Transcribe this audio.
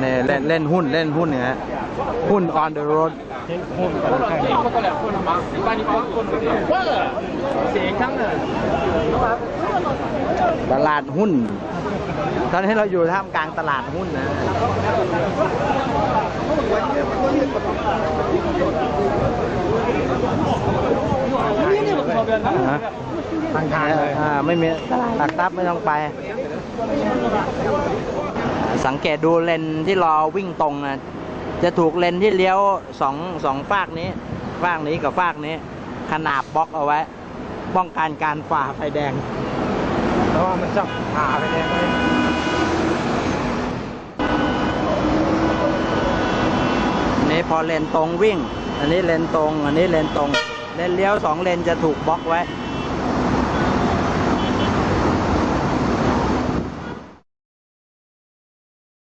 เนี่ยเล่นเล่นหุ้นเล่นหุ้นเนี่ยฮะหุ้น on the road หุ้นกันแค่นี้ตลาดหุ้น ตอนนี้เราอยู่ท่ามกลางตลาดหุ้นนะฮะทางทางเลยอ่าไม่มีหลักทรัพย์ไม่ต้องไป สังเกตดูเลนที่รอวิ่งตรงนะจะถูกเลนที่เลี้ยวสองสองฝากนี้ฝากนี้กับฝากนี้ ขนาบบล็อกเอาไว้ ป้องกันการฝ่าไฟแดงเพราะว่ามันจะผ่าไปเลยอันนี้พอเลนตรงวิ่ง อันนี้เลนตรง อันนี้เลนตรง เลนเลี้ยวสองเลนจะถูกบล็อกไว้อ